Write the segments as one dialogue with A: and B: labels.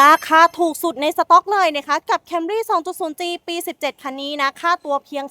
A: ราคาถูกสุดในสต็อกเลยนะคะกับ Camry 2.0G ปี 17 คันนี้นะ ค่าตัวเพียง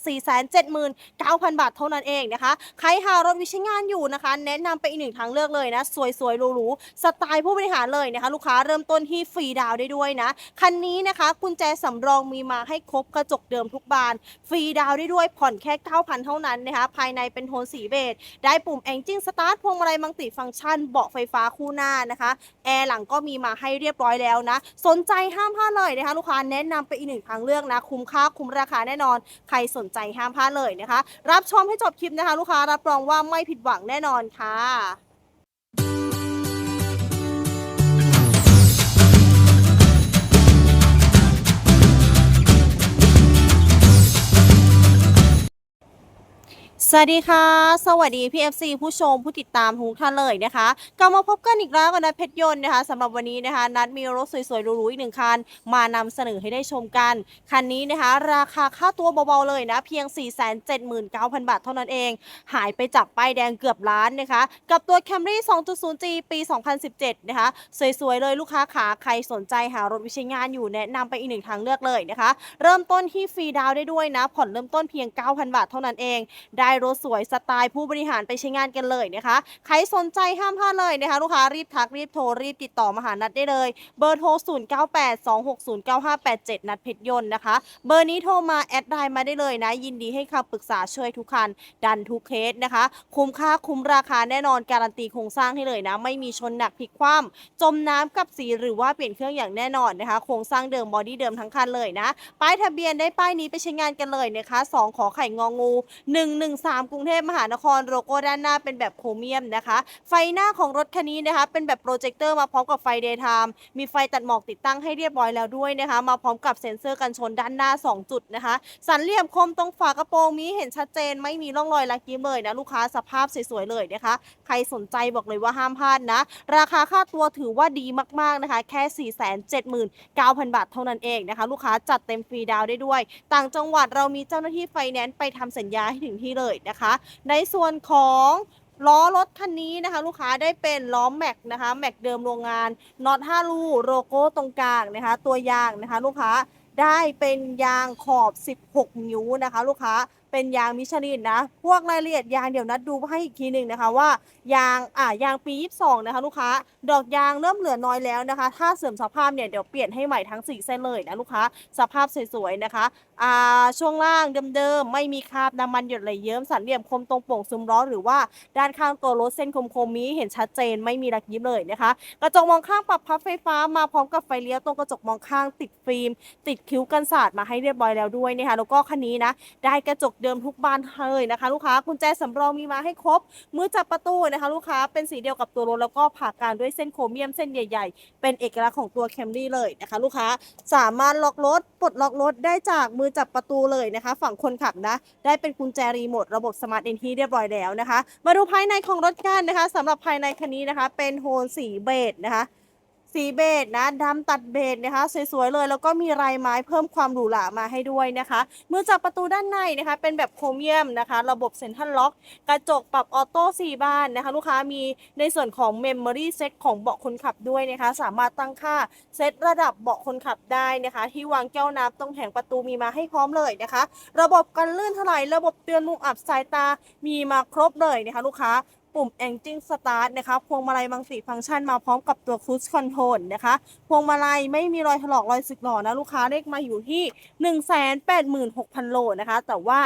A: 479,000 บาทเท่านั้นเองนะคะ ใครหารถวิชงานอยู่นะคะ แนะนำไปอีกหนึ่งทางเลือกเลยนะ สวยๆหรูๆสไตล์ผู้บริหารเลยนะคะ ลูกค้าเริ่มต้นที่ฟรีดาวได้ด้วยนะ คันนี้นะคะ กุญแจสำรองมีมาให้ครบกระจกเดิมทุกบาน ฟรีดาวได้ด้วยผ่อนแค่ 9,000 เท่านั้นนะคะ ภายในเป็นโทนสีเบจได้ปุ่ม Engine Start พวงมาลัยมัลติฟังก์ชันเบาะไฟฟ้าคู่หน้านะคะแอร์หลังก็มีมาให้เรียบร้อยแล้วนะ สนใจห้ามพลาดเลยนะคะลูกค้าแนะนำไปอีกหนึ่งทางเลือกนะ คุ้มค่าคุ้มราคาแน่นอน ใครสนใจห้ามพลาดเลยนะคะ รับชมให้จบคลิปนะคะ ลูกค้ารับรองว่าไม่ผิดหวังแน่นอนค่ะ สวัสดีค่ะ สวัสดี PFC ผู้ชมผู้ติดตามทุกท่านเลยนะคะกลับมาพบกันอีกแล้วกับนัดเพชรยนต์นะคะสำหรับวันนี้นะคะ นัดมีรถสวยๆหรูๆอีกหนึ่งคัน มานำเสนอให้ได้ชมกัน คันนี้นะคะ ราคาค่าตัวเบาๆเลยนะ เพียง 479,000 บาทเท่านั้นเอง หายไปจากป้ายแดงเกือบล้านนะคะ กับตัว Camry 2.0G ปี 2017 นะคะ สวยๆเลยลูกค้าขาใครสนใจหารถวิใช้งานอยู่แนะนำไปอีกหนึ่งทางเลือกเลยนะคะ เริ่มต้นที่ฟรีดาวได้ด้วยนะผ่อนเริ่มต้นเพียง 9,000 บาทเท่านั้นเองได้รถสวยสไตล์ผู้บริหารไปใช้งานกันเลยนะคะ ใครสนใจห้ามพลาดเลยนะคะ ลูกค้ารีบทักรีบโทรรีบติดต่อมาหานัดได้เลย เบอร์โทร 0982609587 นัดเพชรยนต์นะคะ เบอร์นี้โทรมาแอดไลน์มาได้เลยนะ ยินดีให้คำปรึกษาช่วยทุกคัน ดันทุกเคสนะคะ คุ้มค่าคุ้มราคาแน่นอนการันตีโครงสร้างให้เลยนะ ไม่มีชนหนักพลิกคว่ำจมน้ำกับสีหรือว่าเปลี่ยนเครื่องอย่างแน่นอนนะคะ โครงสร้างเดิมบอดี้เดิมทั้งคันเลยนะ ป้ายทะเบียนได้ป้ายนี้ไปใช้งานกันเลยนะคะ 2 ขอไข่งองู3 กรุงเทพมหานครโลโก้ด้านหน้าเป็นแบบโครเมียมนะคะ ไฟหน้าของรถคันนี้นะคะเป็นแบบโปรเจคเตอร์มาพร้อมกับไฟเดย์ไทม์มีไฟตัดหมอกติดตั้งให้เรียบร้อยแล้วด้วยนะคะ มาพร้อมกับเซ็นเซอร์กันชนด้านหน้า 2 จุดนะคะ สันเหลี่ยมคมตรงฝากระโปรงมีเห็นชัดเจน ไม่มีร่องรอยลักยิ้มเลยนะลูกค้าสภาพสวยๆเลยนะคะ ใครสนใจบอกเลยว่าห้ามพลาดนะ ราคาค่าตัวถือว่าดีมากๆนะคะ แค่ 479,000 บาทเท่านั้นเองนะคะ ลูกค้าจัดเต็มฟรีดาวได้ด้วย ต่างจังหวัดเรามีเจ้าหน้าที่ไฟแนนซ์ไปทำสัญญาให้ถึงที่เลยนะคะ ในส่วนของล้อรถคันนี้นะคะ ลูกค้าได้เป็นล้อแม็กนะคะแม็กเดิมโรงงานน็อต5รูโลโก้ตรงกลางนะคะ ตัวยางนะคะ ลูกค้าได้เป็นยางขอบ 16 นิ้วนะคะ ลูกค้าเป็นยางมิชลินนะ พวกรายละเอียดยางเดี๋ยวนัดดูให้อีกทีหนึ่งนะคะว่ายางอ่ายางปี 22 นะคะ ลูกค้า ดอกยางเริ่มเหลือน้อยแล้วนะคะ ถ้าเสื่อมสภาพเนี่ยเดี๋ยวเปลี่ยนให้ใหม่ทั้ง 4 เส้นเลยนะลูกค้า สภาพสวยๆนะคะ อ่าช่วงล่างเดิมๆ ไม่มีคราบน้ำมันหยดไหลเยิ้มสันเหลี่ยมคมตรงโป่งซุ้มล้อหรือว่าด้านข้างตัวรถเส้นคมๆมนี้เห็นชัดเจนไม่มีรักยิ้มเลยนะคะ กระจกมองข้างปรับพับไฟฟ้ามาพร้อมกับไฟเลี้ยวตรงกระจกมองข้างติดฟิล์ม ติดคิ้วกันสาดมาให้เรียบร้อยแล้วด้วยนะคะแล้วก็คันนี้นะได้กระจกเดิมทุกบานเลยนะคะ ลูกค้ากุญแจสำรองมีมาให้ครบมือจับประตูนะคะ ลูกค้าเป็นสีเดียวกับตัวรถแล้วก็ผ่าการด้วยเส้นโครเมียมเส้นใหญ่ ๆ เป็นเอกลักษณ์ของตัวแคมรี่เลยนะคะ ลูกค้าสามารถล็อกรถปลดล็อกรถได้จากมือจับประตูเลยนะคะ ฝั่งคนขับนะได้เป็นกุญแจรีโมทระบบสมาร์ทเอ็นทีเรียบร้อยแล้วนะคะ มาดูภายในของรถกันนะคะสำหรับภายในคันนี้นะคะ เป็นโทนสีเบจนะคะ สีเบจนะดำตัดเบจนะคะสวยๆเลยแล้วก็มีลายไม้เพิ่มความหรูหรามาให้ด้วยนะคะ มือจับประตูด้านในนะคะ เป็นแบบโครเมียมนะคะ ระบบเซ็นทรัลล็อก กระจกปรับออโต้สี่บานนะคะ ลูกค้ามีในส่วนของเมมโมรี่เซตของเบาะคนขับด้วยนะคะ สามารถตั้งค่าเซตระดับเบาะคนขับได้นะคะ ที่วางแก้วน้ำตรงแผงประตูมีมาให้พร้อมเลยนะคะ ระบบกันลื่นถลายระบบเตือนมุมอับสายตามีมาครบเลยนะคะ ลูกค้า ปุ่ม Engine Start นะคะพวงมาลัยมังสีฟังก์ชันมาพร้อมกับตัว Cruise Control นะคะ พวงมาลัยไม่มีรอยถลอกรอยสึกหรอนะลูกค้าเลขมาอยู่ที่ 186,000 โลนะคะ แต่ว่า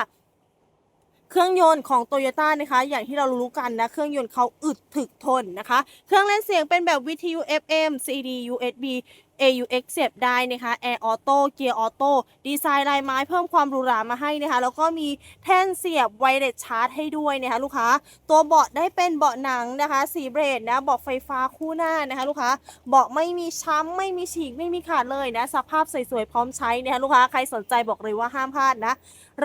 A: เครื่องยนต์ของโตโยต้านะคะ อย่างที่เรารู้กันนะ เครื่องยนต์เขาอึดถึกทนนะคะ เครื่องเล่นเสียงเป็นแบบวิทยุ FM CD USB AUX เสียบได้นะคะ Air Auto เกียร์ออโต้ดีไซน์ลายไม้เพิ่มความหรูหรามาให้นะคะ แล้วก็มีแท่นเสียบไวเลสชาร์จให้ด้วยนะคะลูกค้า ตัวเบาะได้เป็นเบาะหนังนะคะ สีเบรดนะเบาะไฟฟ้าคู่หน้านะคะลูกค้าเบาะไม่มีช้ำไม่มีฉีกไม่มีขาดเลยนะสภาพสวยๆพร้อมใช้นะคะลูกค้าใครสนใจบอกเลยว่าห้ามพลาดนะ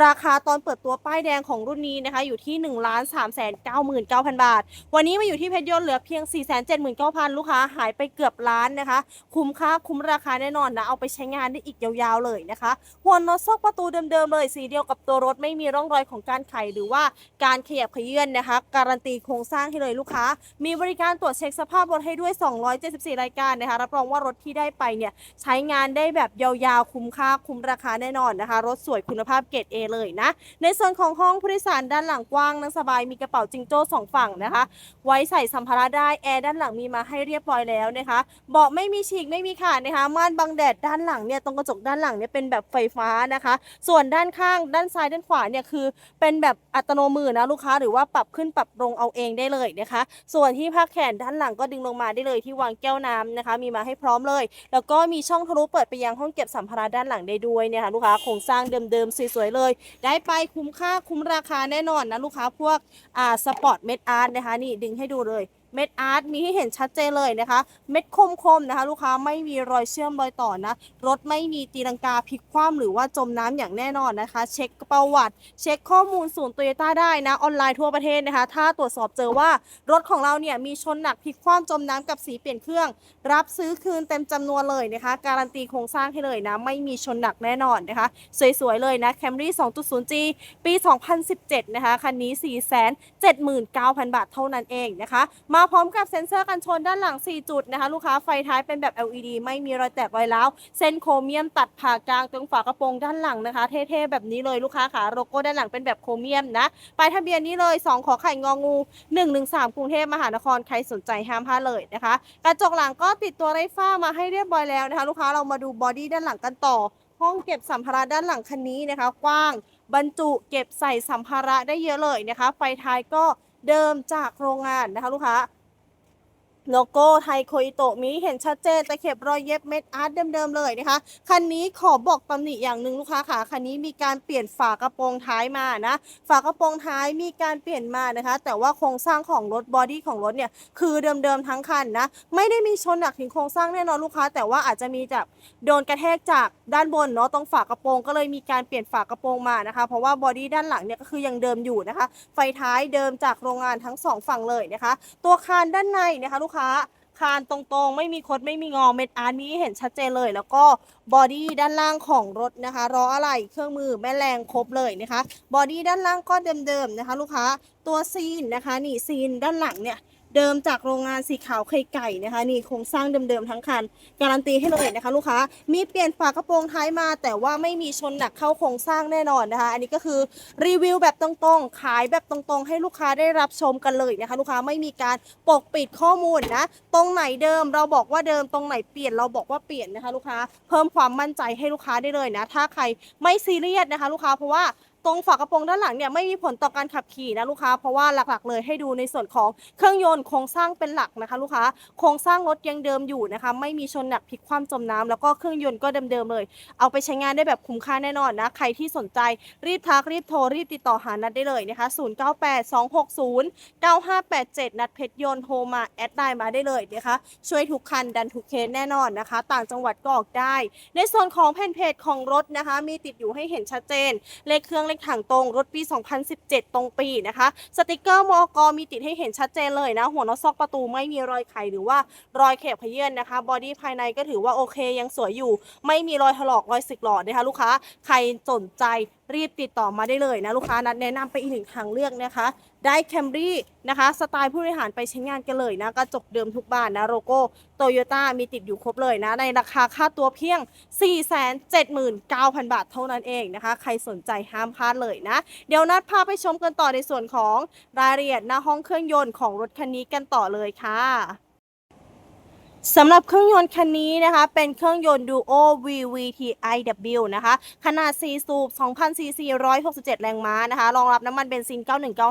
A: ราคาตอนเปิดตัวป้ายแดงของรุ่นนี้นะคะอยู่ที่1 3 9 9 0 0 0บาท วันนี้มาอยู่ที่เพชรยนต์เหลือเพียง4 7 9 0 0 0ลูกค้าหายไปเกือบล้านนะคะ คุ้มค่าคุ้มราคาแน่นอนนะ เอาไปใช้งานได้อีกยาวๆเลยนะคะหัวน็อตซอกประตูเดิมๆเลยสีเดียวกับตัวรถไม่มีร่องรอยของการไขหรือว่าการขยับขยื่นนะคะ การันตีโครงสร้างให้เลยลูกค้า มีบริการตรวจเช็คสภาพรถให้ด้วย 274 รายการนะคะรับรองว่ารถที่ได้ไปเนี่ยใช้งานได้แบบยาวๆคุ้มค่าคุ้มราคาแน่นอนนะคะ รถสวยคุณภาพเกรด A เลยนะ ในส่วนของห้องผู้โดยสารด้านหลังกว้างนั่งสบายมีกระเป๋าจิงโจ้สองฝั่งนะคะ ไว้ใส่สัมภาระได้แอร์ด้านหลังมีมาให้เรียบร้อยแล้วนะคะเบาะไม่มีฉีกไม่มีขาดนะคะม่านบังแดดด้านหลังเนี่ยตรงกระจกด้านหลังเนี่ยเป็นแบบไฟฟ้านะคะ ส่วนด้านข้างด้านซ้ายด้านขวาเนี่ยคือเป็นแบบอัตโนมือนะลูกค้าหรือว่าปรับขึ้นปรับลงเอาเองได้เลยนะคะ ส่วนที่พักแขนด้านหลังก็ดึงลงมาได้เลยที่วางแก้วน้ำนะคะ มีมาให้พร้อมเลย แล้วก็มีช่องทะลุเปิดไปยังห้องเก็บสัมภาระด้านหลังได้ด้วยเนี่ยค่ะลูกค้าโครงสร้างเดิมๆสวยๆเลย ได้ไปคุ้มค่าคุ้มราคาแน่นอนนะลูกค้าพวกอ่าสปอร์ตเมดอาร์ตนะคะนี่ดึงให้ดูเลย เม็ดอาร์ตมีให้เห็นชัดเจนเลยนะคะ เม็ดคมๆนะคะ ลูกค้าไม่มีรอยเชื่อมรอยต่อนะรถไม่มีตีลังกาพลิกคว่ำหรือว่าจมน้ำอย่างแน่นอนนะคะ เช็คประวัติ เช็คข้อมูลศูนย์โตโยต้าได้นะออนไลน์ทั่วประเทศนะคะ ถ้าตรวจสอบเจอว่ารถของเราเนี่ยมีชนหนักพลิกคว่ำจมน้ำกับสีเปลี่ยนเครื่อง รับซื้อคืนเต็มจำนวนเลยนะคะ การันตีโครงสร้างให้เลยนะ ไม่มีชนหนักแน่นอนนะคะ สวยๆเลยนะ Camry 2.0G ปี 2017 นะคะคันนี้ 479,000 บาทเท่านั้นเองนะคะมาาพร้อมกับเซ็นเซอร์กันชนด้านหลัง 4 จุดนะคะ ลูกค้าไฟท้ายเป็นแบบ LED ไม่มีรอยแตกรอยร้าว เส้นโครเมียมตัดผ่ากลางตรงฝากระโปรงด้านหลังนะคะ เท่ๆแบบนี้เลยลูกค้าขาโลโก้ด้านหลังเป็นแบบโครเมียมนะป้ายทะเบียนนี้เลย 2 ขอไข่งองู 113 กรุงเทพมหานครใครสนใจห้ามพลาดเลยนะคะ กระจกหลังก็ติดตัวไรฟ้ามาให้เรียบร้อยแล้วนะคะ ลูกค้าเรามาดูบอดี้ด้านหลังกันต่อห้องเก็บสัมภาระด้านหลังคันนี้นะคะ กว้างบรรจุเก็บใส่สัมภาระได้เยอะเลยนะคะ ไฟท้ายก็ เดิมจากโรงงานนะคะลูกค้า โลโก้ไทยโคอิโตะมีเห็นชัดเจนตะเข็บรอยเย็บเม็ดอาร์ตเดิมๆเลยนะคะ คันนี้ขอบอกตำหนิอย่างหนึ่งลูกค้าค่ะ คันนี้มีการเปลี่ยนฝากระโปรงท้ายมานะ ฝากระโปรงท้ายมีการเปลี่ยนมานะคะ แต่ว่าโครงสร้างของรถบอดี้ของรถเนี่ยคือเดิมๆทั้งคันนะ ไม่ได้มีชนหนักถึงโครงสร้างแน่นอนลูกค้า แต่ว่าอาจจะมีจากโดนกระแทกจากด้านบนเนาะตรงฝากระโปรงก็เลยมีการเปลี่ยนฝากระโปรงมานะคะ เพราะว่าบอดี้ด้านหลังเนี่ยก็คือยังเดิมอยู่นะคะ ไฟท้ายเดิมจากโรงงานทั้งสองฝั่งเลยนะคะ ตัวคานด้านในนะคะลูกค้าคานตรงๆ ไม่มีคดไม่มีงอเม็ดอาร์ตมีเห็นชัดเจนเลย แล้วก็บอดี้ด้านล่างของรถนะคะล้ออะไรเครื่องมือแม่แรงครบเลยนะคะบอดี้ด้านล่างก็เดิมๆนะคะ ลูกค้าตัวซีนนะคะนี่ซีนด้านหลังเนี่ย เดิมจากโรงงานสีขาวไข่ไก่นะคะนี่โครงสร้างเดิมๆทั้งคัน การันตีให้เลยนะคะลูกค้ามีเปลี่ยนฝากระโปรงท้ายมา แต่ว่าไม่มีชนหนักเข้าโครงสร้างแน่นอนนะคะ อันนี้ก็คือรีวิวแบบตรงๆ ขายแบบตรงๆ ให้ลูกค้าได้รับชมกันเลยนะคะ ลูกค้าไม่มีการปกปิดข้อมูลนะตรงไหนเดิมเราบอกว่าเดิมตรงไหนเปลี่ยนเราบอกว่าเปลี่ยนนะคะ ลูกค้าเพิ่มความมั่นใจให้ลูกค้าได้เลยนะ ถ้าใครไม่ซีเรียสนะคะ ลูกค้าเพราะว่า ตรงฝากระโปรงด้านหลังเนี่ยไม่มีผลต่อการขับขี่นะลูกค้า เพราะว่าหลักๆ เลยให้ดูในส่วนของเครื่องยนต์โครงสร้างเป็นหลักนะคะ ลูกค้าโครงสร้างรถยังเดิมอยู่นะคะ ไม่มีชนหนักพลิกคว่ำจมน้ำแล้วก็เครื่องยนต์ก็เดิมๆเลย เอาไปใช้งานได้แบบคุ้มค่าแน่นอนนะใครที่สนใจรีบทักรีบโทรรีบติดต่อหานัดได้เลยนะคะ 0982609587 นัดเพชรยนต์โทรมาแอดไลน์มาได้เลยนะคะช่วยทุกคันดันทุกเคสแน่นอนนะคะ ต่างจังหวัดก็ออกได้ ในส่วนของแผ่นเพจของรถนะคะ มีติดอยู่ให้เห็นชัดเจนเลขเครื่องเลขถังตรงรถปี 2017 ตรงปีนะคะ สติกเกอร์มอกมีติดให้เห็นชัดเจนเลยนะ หัวนอซอกประตูไม่มีรอยไขหรือว่ารอยเขบเขยื่นนะคะ บอดี้ภายในก็ถือว่าโอเคยังสวยอยู่ ไม่มีรอยถลอกรอยสึกหลอดนะคะลูกค้า ใครสนใจรีบติดต่อมาได้เลยนะลูกค้านัดแนะนำไปอีกหนึ่งทางเลือกนะคะ ได้แคมรี่นะคะ สไตล์ผู้บริหารไปใช้งานกันเลยนะ กระจกเดิมทุกบานนะ โลโก้โตโยต้ามีติดอยู่ครบเลยนะ ในราคาค่าตัวเพียง 479,000 บาทเท่านั้นเองนะคะ ใครสนใจห้ามพลาดเลยนะ เดี๋ยวนัดพาไปชมกันต่อในส่วนของรายละเอียดหน้าห้องเครื่องยนต์ของรถคันนี้กันต่อเลยค่ะ สำหรับเครื่องยนต์คันนี้นะคะ เป็นเครื่องยนต์ Duo VVT-iW นะคะ ขนาด 4 สูบ2,000ซีซี167 แรงม้านะคะ รองรับน้ำมันเบนซิน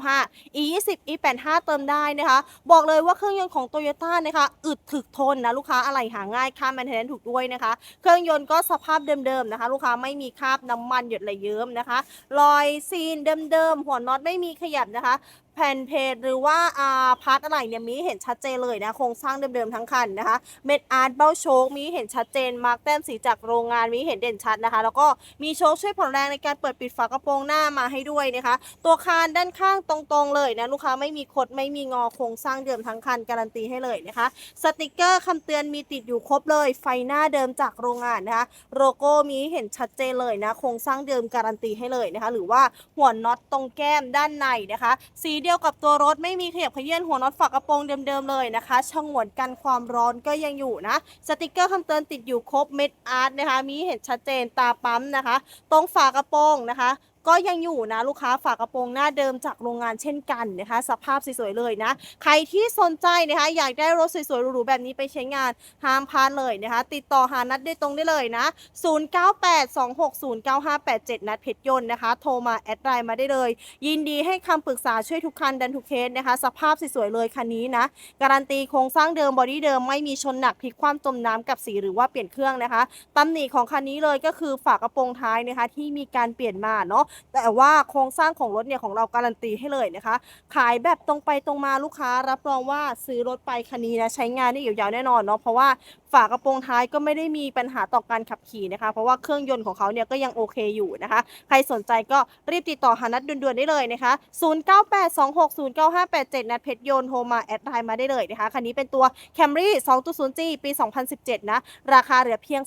A: 9195 E20 E85 เติมได้นะคะ บอกเลยว่าเครื่องยนต์ของ Toyota นะคะ อึดถึกทนนะ ลูกค้าอะไรหาง่ายค่าแมนเทนถูกด้วยนะคะ เครื่องยนต์ก็สภาพเดิมๆนะคะ ลูกค้าไม่มีคราบน้ำมันหยดไหลเยิ้มนะคะ รอยซีนเดิมๆ หัวน็อตไม่มีขยับนะคะแผ่นเพจหรือว่าอาพาร์ทอะไรเนี่ยมีเห็นชัดเจนเลยนะโครงสร้างเดิมๆทั้งคันนะคะเม็ดอาร์ตเบ้าโชคมีเห็นชัดเจนมาร์กแต้มสีจากโรงงานมีเห็นเด่นชัดนะคะ แล้วก็มีโชคช่วยผ่อนแรงในการเปิดปิดฝากระโปรงหน้ามาให้ด้วยนะคะ ตัวคานด้านข้างตรงๆเลยนะลูกค้าไม่มีคดไม่มีงอโครงสร้างเดิมทั้งคันการันตีให้เลยนะคะ สติกเกอร์คำเตือนมีติดอยู่ครบเลย ไฟหน้าเดิมจากโรงงานนะคะโลโก้มีเห็นชัดเจนเลยนะโครงสร้างเดิมการันตีให้เลยนะคะ หรือว่าหัวน็อตตรงแก้มด้านในนะคะ สีเดีียวกับตัวรถไม่มีขยับขยื่นหัวน็อตฝากระโปรงเดิมๆเลยนะคะชงวนกันความร้อนก็ยังอยู่นะ สติกเกอร์คำเตือนติดอยู่ครบเม็ดอาร์ตนะคะ มีเห็นชัดเจนตาปั๊มนะคะ ตรงฝากระโปรงนะคะ ก็ยังอยู่นะลูกค้าฝากระโปรงหน้าเดิมจากโรงงานเช่นกันนะคะ สภาพสวยๆเลยนะ ใครที่สนใจนะคะ อยากได้รถสวยๆหรูๆแบบนี้ไปใช้งานห้ามพลาดเลยนะคะ ติดต่อหานัดได้ตรงได้เลยนะ 0982609587 นัดเพชรยนต์นะคะ โทรมาแอดไลน์มาได้เลย ยินดีให้คำปรึกษาช่วยทุกคันดันทุกเคสนะคะ สภาพสวยๆเลยคันนี้นะ การันตีโครงสร้างเดิมบอดี้เดิมไม่มีชนหนักพลิกคว่ำจมน้ำกับสีหรือว่าเปลี่ยนเครื่องนะคะตำหนิของคันนี้เลยก็คือฝากระโปรงท้ายนะคะที่มีการเปลี่ยนมาเนาะแต่ว่าโครงสร้างของรถเนี่ยของเราการันตีให้เลยนะคะ ขายแบบตรงไปตรงมาลูกค้ารับรองว่าซื้อรถไปคันนี้นะใช้งานได้ยาวๆแน่นอนเนาะเพราะว่าฝากระโปรงท้ายก็ไม่ได้มีปัญหาต่อการขับขี่นะคะ เพราะว่าเครื่องยนต์ของเขาเนี่ยก็ยังโอเคอยู่นะคะ ใครสนใจก็รีบติดต่อหานัดด่วนๆได้เลยนะคะ 0982609587 นัดเพชรยนต์โทรมาแอดไลน์มาได้เลยนะคะ คันนี้เป็นตัว Camry 2.0G ปี 2017 นะ ราคาเหลือเพียง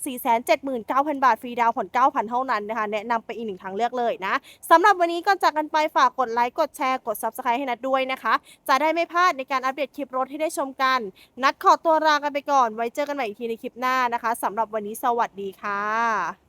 A: 479,000 บาท ฟรีดาวน์ผ่อน 9,000 เท่านั้นนะคะ แนะนำไปอีกหนึ่งทางเลือกเลยนะสำหรับวันนี้ก่อนจากกันไปฝากกดไลค์ กดแชร์ กด Subscribe ให้นัดด้วยนะคะ จะได้ไม่พลาดในการอัปเดตคลิปรถให้ได้ชมกัน นัดขอตัวลากันไปก่อน ไว้เจอกันใหม่อีกทีในคลิปหน้านะคะสำหรับวันนี้สวัสดีค่ะ